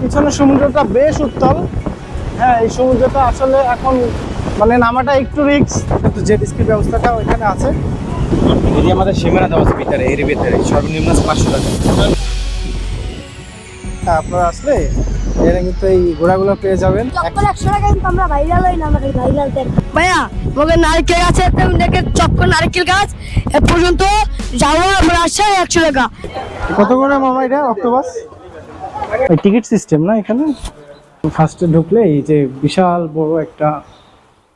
পিছনের সমুদ্রটা বেশ উত্তাল। হ্যাঁ এই সমুদ্রটা আসলে এখন মানে নামাটা একটু রিক্স কিন্তু জেট স্কির ব্যবস্থাটা ওইখানে আছে। এটি আমাদের সীমানা দেওয়া আছে ভিতরে এর ভিতরে সর্বনিম্ন পাঁচশো টাকা। হ্যাঁ আপনারা আসলে এখানে কিন্তু এই ঘোড়াগুলো পেয়ে যাবেন। চক্কর একশো টাকা কিন্তু আমরা ভাইরাল হই না আমাদের ভাইরাল দেন ভাইয়া আমাকে নারকেল গাছে দেখে চক্কর নারকেল গাছ। এ পর্যন্ত যাওয়া আমরা আসছে একশো টাকা। কত করে মামা এটা অক্টোপাস এই টিকিট সিস্টেম না এখানে? ফার্স্টে ঢুকলে এই যে বিশাল বড় একটা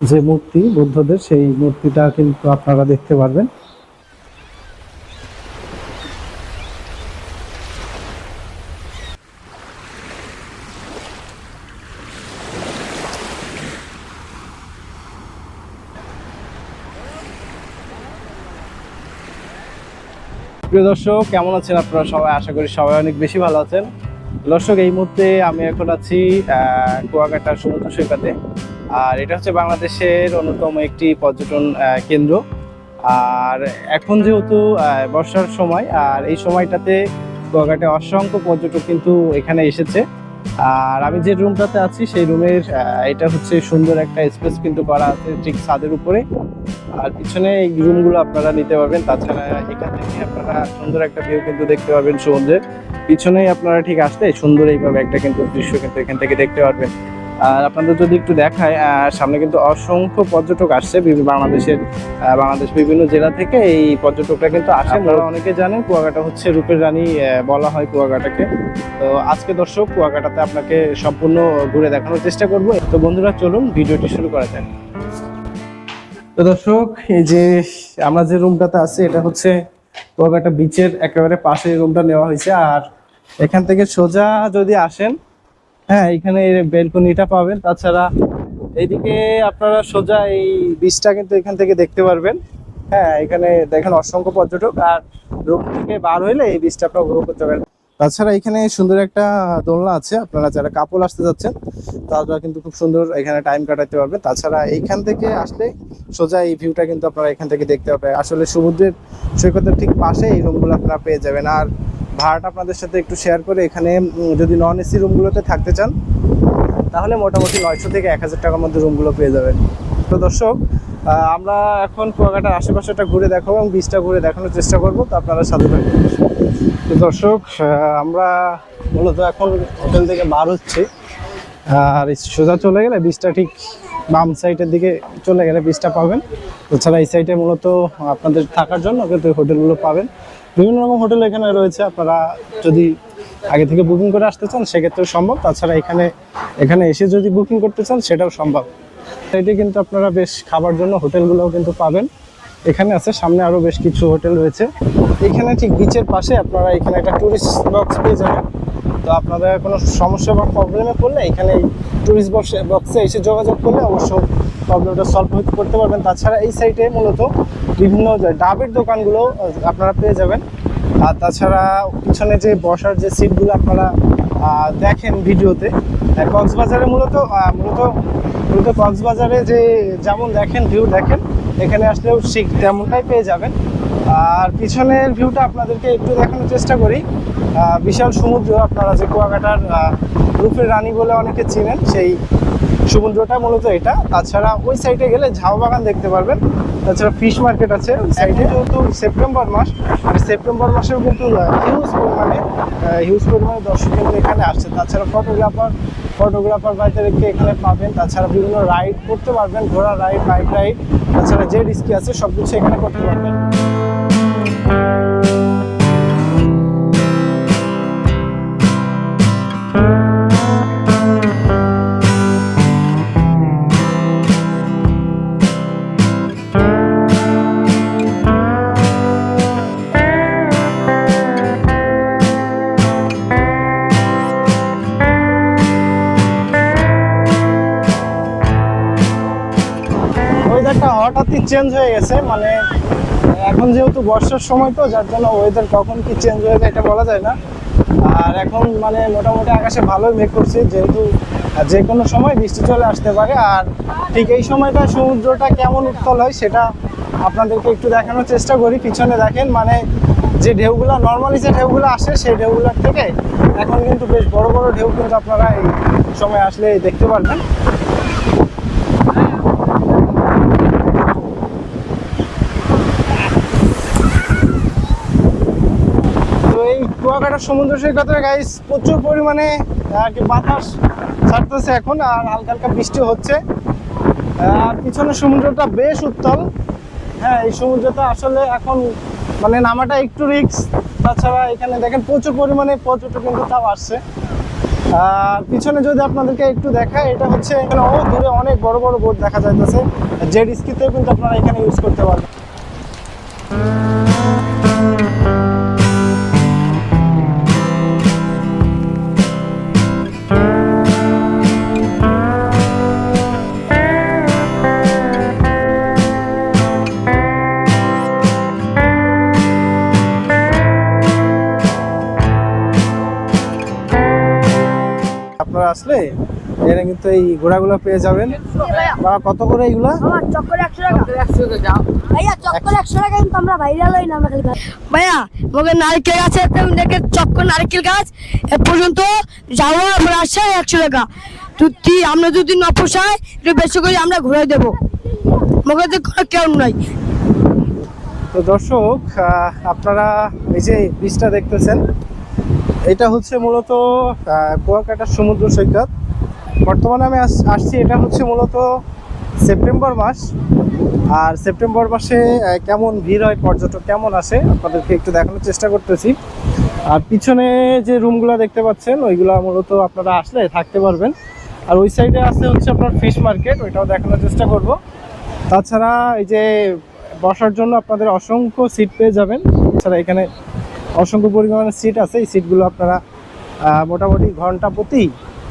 যে মূর্তি বুদ্ধদের, সেই মূর্তিটা কিন্তু আপনারা দেখতে পারবেন। প্রিয় দর্শক, কেমন আছেন আপনারা সবাই? আশা করি সবাই অনেক বেশি ভালো আছেন। দর্শক এই মুহূর্তে আমি এখন আছি আহ, কুয়াকাটা সমুদ্র সৈকতে। আর এটা হচ্ছে বাংলাদেশের অন্যতম একটি পর্যটন কেন্দ্র। আর এখন যেহেতু বর্ষার সময় আর এই সময়টাতে কুয়াকাটে অসংখ্য পর্যটক কিন্তু এখানে এসেছে। আর আমি যে রুমটাতে আছি, সেই রুমের এটা হচ্ছে সুন্দর একটা স্পেস কিন্তু করা আছে ঠিক ছাদের উপরে। আর পিছনে এই রুমগুলো আপনারা নিতে পারবেন। তাছাড়া এখান থেকে আপনারা সুন্দর একটা ভিউ কিন্তু দেখতে পাবেন সমুদ্রের। পিছনেই আপনারা ঠিক আসতে সুন্দর এইভাবে একটা কিন্তু দৃশ্য কিন্তু এখান থেকে দেখতে পারবেন। আর আপনাদের যদি একটু দেখায় সামনে কিন্তু অসংখ্য পর্যটক আসছে বাংলাদেশের বাংলাদেশ বিভিন্ন জেলা থেকে। এই পর্যটকরা কিন্তু আসে আপনারা অনেকে জানেন কুয়াকাটা হচ্ছে রূপের রানী বলা হয় কুয়াকাটাকে। তো আজকে দর্শক কুয়াকাটাতে আপনাকে সম্পূর্ণ ঘুরে দেখানোর চেষ্টা করব। তো বন্ধুরা চলুন ভিডিওটি শুরু করা যাক। তো দর্শক এই যে আমরা যে রুমটাতে আছি এটা হচ্ছে কুয়াকাটা বিচের একেবারে পাশে রুমটা নেওয়া হয়েছে। আর এখান থেকে সোজা যদি আসেন হ্যাঁ এখানে বেলকনিটা পাবেন। তাছাড়া এইদিকে আপনারা সোজা এই বিচটা কিন্তু এখান থেকে দেখতে পারবেন। হ্যাঁ এখানে দেখেন অসংখ্য পর্যটক আর রুম থেকে বার হইলে এই বিচটা আপনারা উপভোগ করতে পারেন তাছাড়া এখানে সুন্দর একটা দোলনা আছে। আপনারা যারা কাপল আসতে যাচ্ছেন, তারা কিন্তু খুব সুন্দর এখানে টাইম কাটাতে পারবে তাছাড়া এইখান থেকে আসলে সোজা এই ভিউটা কিন্তু আপনারা এখান থেকে দেখতে পাবেন। আসলে সমুদ্রের সৈকতের ঠিক পাশে এই রুমগুলো আপনারা পেয়ে যাবেন। আর ভাড়াটা আপনাদের সাথে একটু শেয়ার করে এখানে যদি নন এসি রুমগুলোতে থাকতে চান, তাহলে মোটামুটি নয়শো থেকে এক হাজার টাকার মধ্যে রুমগুলো পেয়ে যাবেন। তো দর্শক আমরা এখন কুয়াকাটার আশেপাশেটা ঘুরে দেখাবো এবং বিচটা ঘুরে দেখানোর চেষ্টা করব, তো আপনারা সাথে থাকবেন তো দর্শক আমরা মূলত এখন হোটেল থেকে বার হচ্ছি। আর সোজা চলে গেলে বীজটা ঠিক বাম সাইডের দিকে চলে গেলে বীজটা পাবেন। এছাড়া এই সাইডে মূলত আপনাদের থাকার জন্য কিন্তু হোটেলগুলো পাবেন। বিভিন্ন রকম হোটেল এখানে রয়েছে। আপনারা যদি আগে থেকে বুকিং করে আসতে চান, সেক্ষেত্রেও সম্ভব। তাছাড়া এখানে এখানে এসে যদি বুকিং করতে চান, সেটাও সম্ভব। সাইডে কিন্তু আপনারা বেশ খাবার জন্য হোটেলগুলোও কিন্তু পাবেন। এখানে আছে, সামনে আরও বেশ কিছু হোটেল রয়েছে। এখানে ঠিক বিচের পাশে আপনারা এখানে একটা ট্যুরিস্ট বক্স পেয়ে যাবেন। তো আপনাদের কোনো সমস্যা বা প্রবলেমে পড়লে এখানে টুরিস্ট বক্সে বক্সে এসে যোগাযোগ করলে অবশ্য প্রবলেমটা সলভ করতে পারবেন। তাছাড়া এই সাইটে মূলত বিভিন্ন ডাবের দোকানগুলো আপনারা পেয়ে যাবেন। আর তাছাড়া পিছনে যে বসার যে সিটগুলো আপনারা দেখেন ভিডিওতে কক্সবাজারে মূলত মূলত মূলত কক্সবাজারে যে যেমন দেখেন ভিউ দেখেন, এখানে আসলেও ঠিক তেমনটাই পেয়ে যাবেন। আর পিছনের ভিউটা আপনাদেরকে একটু দেখানোর চেষ্টা করি। বিশাল সমুদ্র আপনারা যে কুয়াকাটার রূপের রানী বলে অনেকে চিনেন সেই সমুদ্রটা মূলত এটা। তাছাড়া ওই সাইডে গেলে ঝাউ বাগান দেখতে পারবেন। তাছাড়া ফিশ মার্কেট আছে ওই সাইডে যেহেতু সেপ্টেম্বর মাস। আর সেপ্টেম্বর মাসেও কিন্তু হিউজ পরিমাণে হিউজ পরিমাণে দর্শক কিন্তু এখানে আসছে। তাছাড়া ফটোগ্রাফার ফটোগ্রাফার বাইদেরকে এখানে পাবেন। তাছাড়া বিভিন্ন রাইড করতে পারবেন ঘোড়া রাইড বাইক রাইড তাছাড়া যে রিস্কি আছে সব কিছু এখানে করতে পারবেন। চেঞ্জ হয়ে গেছে মানে এখন যেহেতু বর্ষার সময় তো, যার জন্য ওয়েদার কখন কি চেঞ্জ হয়ে যায় এটা বলা যায় না। আর এখন মানে মোটামুটি আকাশে ভালোই মেঘ করছে, যেহেতু যে কোনো সময় বৃষ্টি চলে আসতে পারে। আর ঠিক এই সময়টা সমুদ্রটা কেমন উত্তল হয় সেটা আপনাদেরকে একটু দেখানোর চেষ্টা করি। পিছনে দেখেন মানে যে ঢেউগুলো নর্মালি যে ঢেউগুলো আসে সেই ঢেউগুলোর থেকে এখন কিন্তু বেশ বড় বড় ঢেউ কিন্তু আপনারা এই সময় আসলে দেখতে পারবেন তো এই কুয়াকাটা সমুদ্র সৈকতে গাইস প্রচুর পরিমাণে আর কি বাতাস ছাড়তেছে এখন আর হালকা হালকা বৃষ্টি হচ্ছে। আর পিছনের সমুদ্রটা বেশ উত্তল। হ্যাঁ এই সমুদ্রটা আসলে এখন মানে নামাটা একটু রিক্স তাছাড়া এখানে দেখেন প্রচুর পরিমাণে পর্যটক কিন্তু তাও আসছে। আর পিছনে যদি আপনাদেরকে একটু দেখায় এটা হচ্ছে এখানে অনেক দূরে অনেক বড় বড় বোট দেখা যাইতেছে। জেড স্কিতেও কিন্তু আপনারা এখানে ইউজ করতে পারবেন। এই ঘোড়াগুলো পেয়ে যাবেন। বা কত করে টাকা। ভাইয়া চক্কর একশো টাকা কিন্তু আমরা ভাইরাল হই না আমরা খালি ভাইয়া আমাকে নারকেল গাছে দেখে চক্কর নারকেল গাছ। এ পর্যন্ত যাওয়া আমরা আসছে একশো টাকা। তুই আমরা যদি না পোষায় একটু বেশি করে আমরা ঘুরে দেবো। তো কোনো কেউ নাই। তো দর্শক আহ, আপনারা এই যে বীজটা দেখতেছেন এটা হচ্ছে মূলত আহ, কুয়াকাটার সমুদ্র সৈকত। বর্তমানে আমি আস- আসছি, এটা হচ্ছে মূলত সেপ্টেম্বর মাস। আর সেপ্টেম্বর মাসে কেমন ভিড় হয়, পর্যটক কেমন আসে, আপনাদেরকে একটু দেখানোর চেষ্টা করতেছি। আর পিছনে যে রুমগুলো দেখতে পাচ্ছেন, ওইগুলো মূলত আপনারা আসলে থাকতে পারবেন। আর ওই সাইডে আছে হচ্ছে আপনার ফিশ মার্কেট, ওইটাও দেখানোর চেষ্টা করব। তাছাড়া এই যে বসার জন্য আপনাদের অসংখ্য সিট পেয়ে যাবেন। এছাড়া এখানে অসংখ্য পরিমাণে সিট আছে, এই সিটগুলো আপনারা মোটামুটি ঘণ্টা প্রতি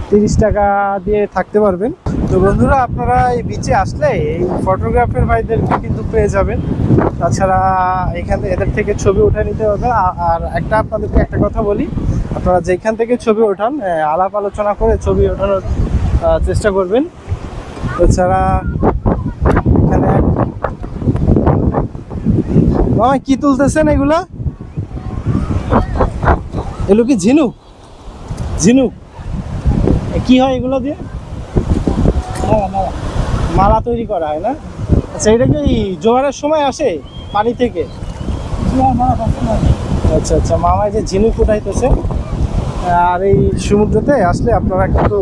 তিরিশ টাকা দিয়ে থাকতে পারবেন। তো বন্ধুরা, আপনারা এই বিচে আসলে এই ফটোগ্রাফের ভাইদেরকে কিন্তু পেয়ে যাবেন। তাছাড়া এখানে এদের থেকে ছবি উঠে নিতে হবে। আর একটা আপনাদেরকে একটা কথা বলি, আপনারা যেখান থেকে ছবি ওঠান আলাপ আলোচনা করে ছবি ওঠানোর চেষ্টা করবেন। এছাড়া এখানে মামা, কি তুলতেছেন এগুলা? এগুলো কি ঝিনুক? ঝিনুক? কি হয় এগুলো দিয়ে? মালা তৈরি করা হয় না? আচ্ছা এটা কি জোয়ারের সময় আসে পানি থেকে? আচ্ছা আচ্ছা মামা এই যে ঝিনুক উঠাইতেছে আর এই সমুদ্রতে আসলে আপনারা কিন্তু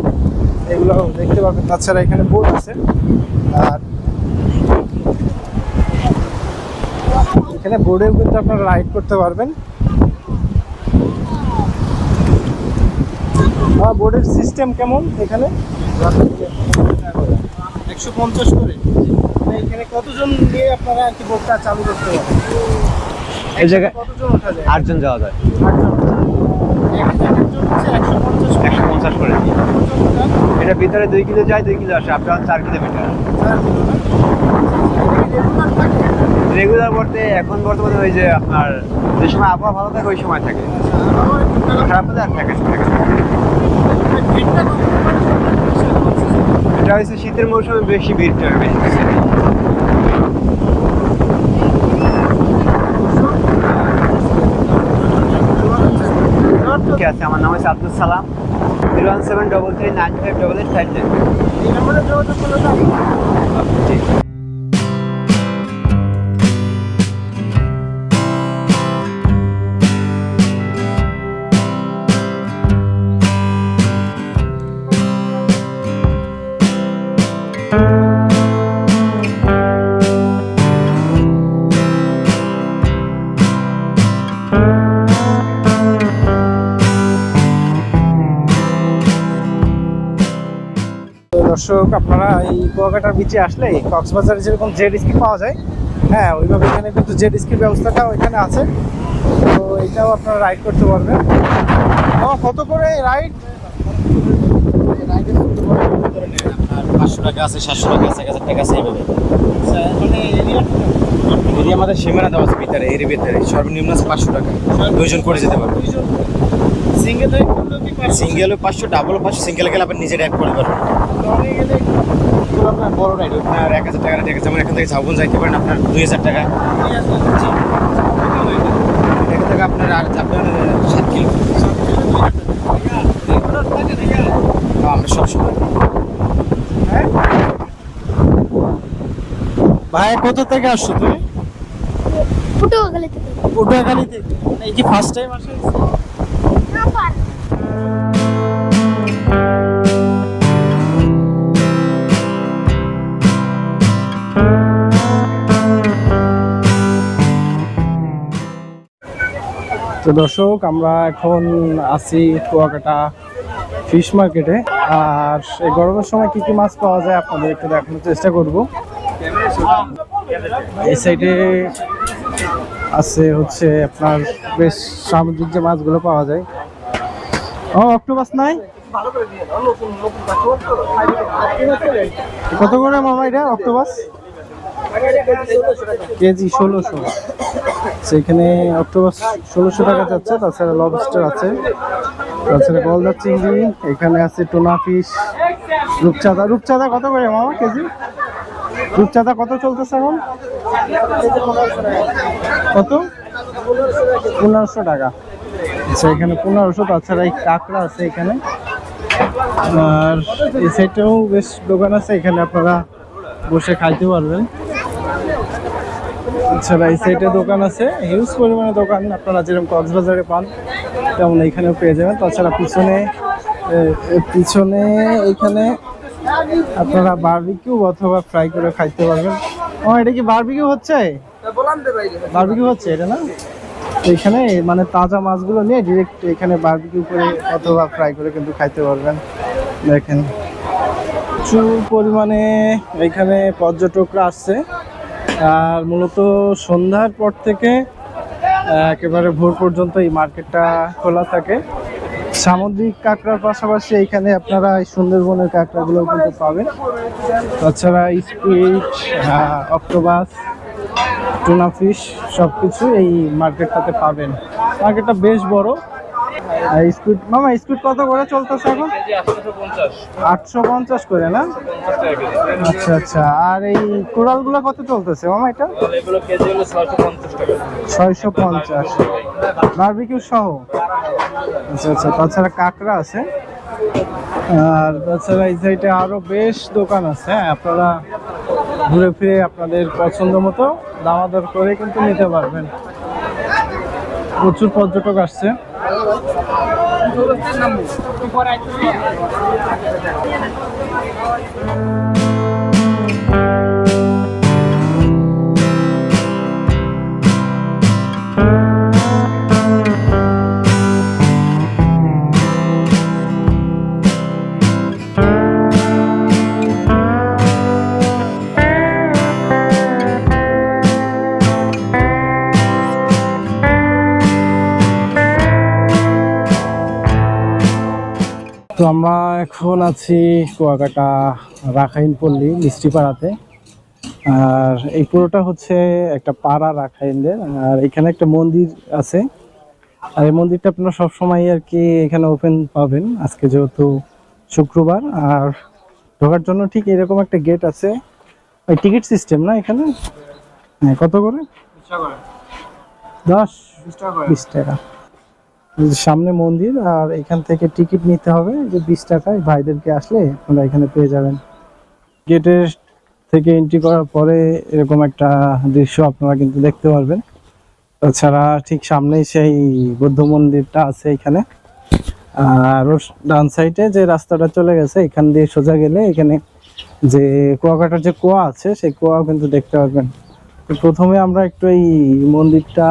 এগুলো দেখতে পাবেন। তাছাড়া এখানে বোট আছে। আর এখানে বোর্ডেও কিন্তু আপনারা রাইড করতে পারবেন। আর বোর্ডের সিস্টেম কেমন এখানে? একশো পঞ্চাশ করে। এখানে কতজন নিয়ে আপনারা আর কি বোর্ডটা চালু করতে পারেন? এই জায়গায় কতজন ওঠা যায়? আটজন যাওয়া যায়। একশো পঞ্চাশ করে। একশো পঞ্চাশ করে। এটা ভিতরে দুই কিলো যায় দুই কিলো আসে। আপনার চার কিলোমিটার। চার কিলো না? এটা কি regular থাকে? রেগুলার বলতে এখন বর্তমানে ওই যে আপনার যে সময় আবহাওয়া ভালো থাকে ওই সময় থাকে আচ্ছা, খারাপ হলে আর থাকে? এটা হচ্ছে শীতের মৌসুমে বেশি ভিড়টা বেশি। ঠিক আছে আমার নাম হচ্ছে Abdul Salam zero one seven double three nine five double eight five nine এই নম্বরে যোগাযোগ করলে ঠিক দর্শক আপনারা এই কুয়াকাটার বিচে আসলে কক্সবাজারে যেরকম জেড স্কি পাওয়া যায় হ্যাঁ ওইভাবে এখানে কিন্তু জেড স্কির ব্যবস্থাটাও এখানে আছে। তো এটাও আপনারা রাইড করতে পারবেন। ও কত করে রাইড পাঁচশো টাকা আছে সাতশো টাকা আছে এক হাজার টাকা আছে এইভাবে। মানে এরিয়া আমাদের সীমানা দেওয়া আছে ভিতরে এর ভিতরে। সর্বনিম্ন আছে পাঁচশো টাকা। দুইজন করে যেতে পারবে। সিঙ্গেল সিঙ্গেল পাঁচশো? ডাবল পাঁচশো সিঙ্গেল গেলে আপনি নিজে অ্যাড করে পারবেন লংয়ে গেলে এগুলো আপনার বড় রাইড আপনার এক হাজার টাকা ঠিক আছে যেমন এখান থেকে ঝাউবন যাইতে পারেন আপনার দুই হাজার টাকা। এখান থেকে আপনার আর সাত কিলো। আমরা সবসময় ভাই কোথা থেকে আসছো তুমি? গেলে থেকে। পটুয়াখালী থেকে। এই কি ফার্স্ট টাইম আসে তো দর্শক, আমরা এখন আছি কুয়াকাটা ফিশ মার্কেটে। আর এই গরমের সময় কি কি মাছ পাওয়া যায় আপনাদের একটু দেখানোর চেষ্টা করব। এই সাইডে আছে হচ্ছে আপনার বেশ সামুদ্রিক যে মাছগুলো পাওয়া যায়। ও, অক্টোপাস নাই? কত করে মামা এটা, অক্টোপাস? কেজি ষোলোশো। সেখানে অক্টোপাস ষোলোশো টাকা যাচ্ছে, তাছাড়া লবস্টার আছে। তাছাড়া গলদা চিংড়ি, এখানে আছে টোনা ফিশ রূপচাঁদা। রূপচাঁদা কত করে মামা কেজি? রূপচাঁদা কত চলতেছে এখন? কত? পনেরোশো টাকা। আচ্ছা এখানে পনেরোশো, তাছাড়া এই কাঁকড়া আছে এখানে। আর এই সাইডটাও বেশ দোকান আছে, এখানে আপনারা বসে খাইতে পারবেন। এছাড়া এই সাইডে দোকান আছে। হিউজ পরিমাণে দোকান। আপনারা যেরকম কক্সবাজারে পান, তেমন এইখানেও পেয়ে যাবেন। তাছাড়া পিছনে পিছনে এইখানে আপনারা বার্বিকিউ অথবা ফ্রাই করে খাইতে পারবেন। ও, এটা কি বার্বিকিউ হচ্ছে? বারবিকিউ হচ্ছে, এটা না? এখানে মানে তাজা মাছগুলো নিয়ে ডিরেক্ট এখানে বারবিকিউ করে অথবা ফ্রাই করে কিন্তু খাইতে পারবেন। দেখেন। প্রচুর পরিমাণে এখানে পর্যটকরা আসছে। আর মূলত সন্ধ্যার পর থেকে, একেবারে ভোর পর্যন্ত এই মার্কেটটা খোলা থাকে। সামুদ্রিক কাঁকড়ার পাশাপাশি এইখানে আপনারা এই সুন্দরবনের কাঁকড়াগুলো কিন্তু পাবেন। তাছাড়া স্কুইড অক্টোবাস, টুনা ফিশ সব কিছু এই মার্কেটটাতে পাবেন। মার্কেটটা বেশ বড় স্কুইড মামা স্কুইড কত করে চলতেছে এখন? আটশো পঞ্চাশ করে না? আচ্ছা আচ্ছা। আর এই কোরালগুলো কত চলতেছে মামা এটা? ছয়শো পঞ্চাশ বারবিকিউ সহ? আচ্ছা আচ্ছা। তাছাড়া কাঁকড়া আছে। আর তাছাড়া এই সাইডে আরও বেশ দোকান আছে হ্যাঁ? আপনারা ঘুরে ফিরে আপনাদের পছন্দ মতো দামাদর করে কিন্তু নিতে পারবেন। প্রচুর পর্যটক আসছে। নম্বর তো আমরা এখন আছি কুয়াকাটা রাখাইন পল্লী মিষ্টিপাড়াতে আর এই পুরোটা হচ্ছে একটা পাড়া রাখাইনদের। আর এখানে একটা মন্দির আছে। আর এই মন্দিরটা আপনারা সবসময় আর কি এখানে ওপেন পাবেন। আজকে যেহেতু শুক্রবার আর ঢোকার জন্য ঠিক এরকম একটা গেট আছে। ওই টিকিট সিস্টেম না এখানে? হ্যাঁ কত করে? দশ? বিশ টাকা। সামনে মন্দির আর এখান থেকে টিকিট নিতে হবে যে বিশ টাকায় ভাইদেরকে আসলে আপনারা এখানে পেয়ে যাবেন। গেটের থেকে এন্ট্রি করার পরে এরকম একটা দৃশ্য আপনারা কিন্তু দেখতে পারবেন। তাছাড়া ঠিক সামনেই সেই বৌদ্ধ মন্দিরটা আছে এখানে। আর ডান সাইডে যে রাস্তাটা চলে গেছে, এখান দিয়ে সোজা গেলে এখানে যে কুয়াকাটার যে কুয়া আছে, সেই কুয়াও কিন্তু দেখতে পারবেন। তো প্রথমে আমরা একটু এই মন্দিরটা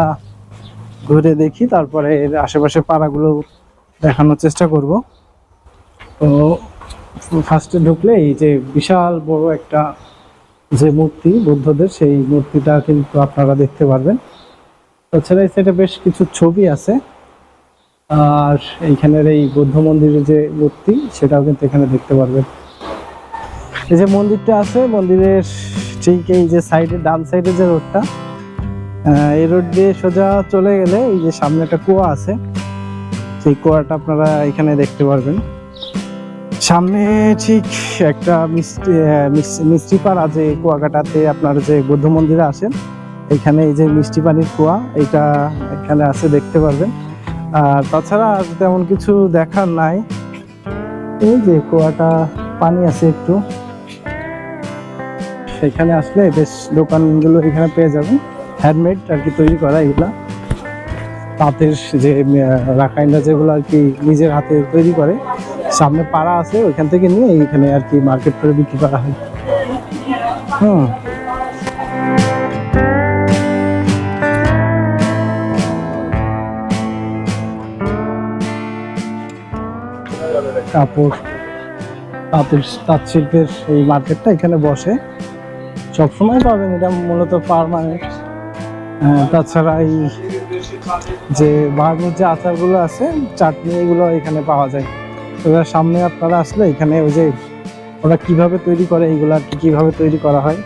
ঘুরে দেখি, তারপরে এর আশেপাশে পাড়াগুলো দেখানোর চেষ্টা করব। তো ফার্স্টে ঢুকলে এই যে বিশাল বড় একটা যে মূর্তি, বুদ্ধদের, সেই মূর্তিটা কিন্তু আপনারা দেখতে পারবেন। তাছাড়া সাইডে বেশ কিছু ছবি আছে। আর এইখানের এই বৌদ্ধ মন্দিরের যে মূর্তি, সেটাও কিন্তু এখানে দেখতে পারবেন। এই যে মন্দিরটা আছে, মন্দিরের ঠিক এই যে সাইডে ডান সাইডে যে রোডটা এই রোড দিয়ে সোজা চলে গেলে এই যে সামনে একটা কুয়া আছে, সেই কুয়াটা আপনারা এখানে দেখতে পারবেন। সামনে ঠিক একটা মিষ্টি পাড়া যে কুয়াকাটাতে আপনার যে বৌদ্ধ মন্দিরে আসেন, এখানে এই যে মিষ্টি পানির কুয়া, এটা এখানে আছে, দেখতে পারবেন। আর তাছাড়া আর তেমন কিছু দেখার নাই। এই যে কুয়াটা, পানি আছে একটু। সেখানে আসলে বেশ দোকানগুলো এখানে পেয়ে যাবেন। হ্যান্ডমেড আর কি তৈরি করা এগুলা। তাঁতের যে রাখাইনরা যেগুলো আর কি নিজের হাতে তৈরি করে, সামনে পাড়া আছে, ওইখান থেকে নিয়ে এইখানে আর কি মার্কেট করে বিক্রি করা হয়। হুম। কাপড়, তাঁতের, তাঁত শিল্পের এই মার্কেটটা এখানে বসে। সবসময় পাবেন, এটা মূলত পারমানেন্ট তাছাড়া এই যে বাহাদুর যে আচারগুলো আছে, চাটনি এগুলো এখানে পাওয়া যায়। এবার সামনে আপনারা আসলে এখানে ওই যে ওরা কীভাবে তৈরি করে এইগুলো আর কি কীভাবে তৈরি করা হয়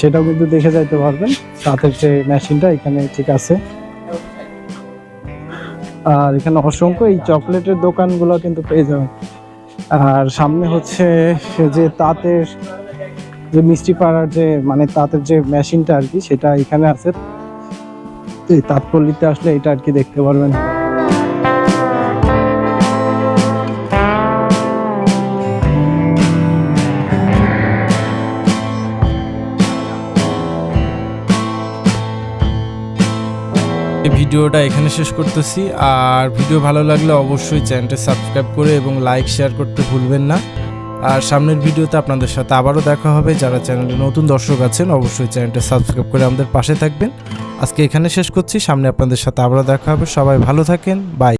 সেটাও কিন্তু দেখে যাইতে পারবেন। তাঁতের যে মেশিনটা এখানে ঠিক আছে। আর এখানে অসংখ্য এই চকলেটের দোকানগুলো কিন্তু পেয়ে যাবেন। আর সামনে হচ্ছে যে তাঁতের যে মিষ্টি পাড়ার যে মানে তাঁতের যে মেশিনটা আর কি, সেটা এখানে আছে। এই তাঁতপল্লিতে আসলে এটা আর কি দেখতে পারবেন। ভিডিওটা এখানে শেষ করতেছি। আর ভিডিও ভালো লাগলে অবশ্যই চ্যানেলটা সাবস্ক্রাইব করে এবং লাইক, শেয়ার করতে ভুলবেন না। আর সামনের ভিডিওতে আপনাদের সাথে আবারও দেখা হবে। যারা চ্যানেলে নতুন দর্শক আছেন, অবশ্যই চ্যানেলটা সাবস্ক্রাইব করে আমাদের পাশে থাকবেন। আজকে এখানে শেষ করছি। সামনে আপনাদের সাথে আবারও দেখা হবে। সবাই ভালো থাকেন। বাই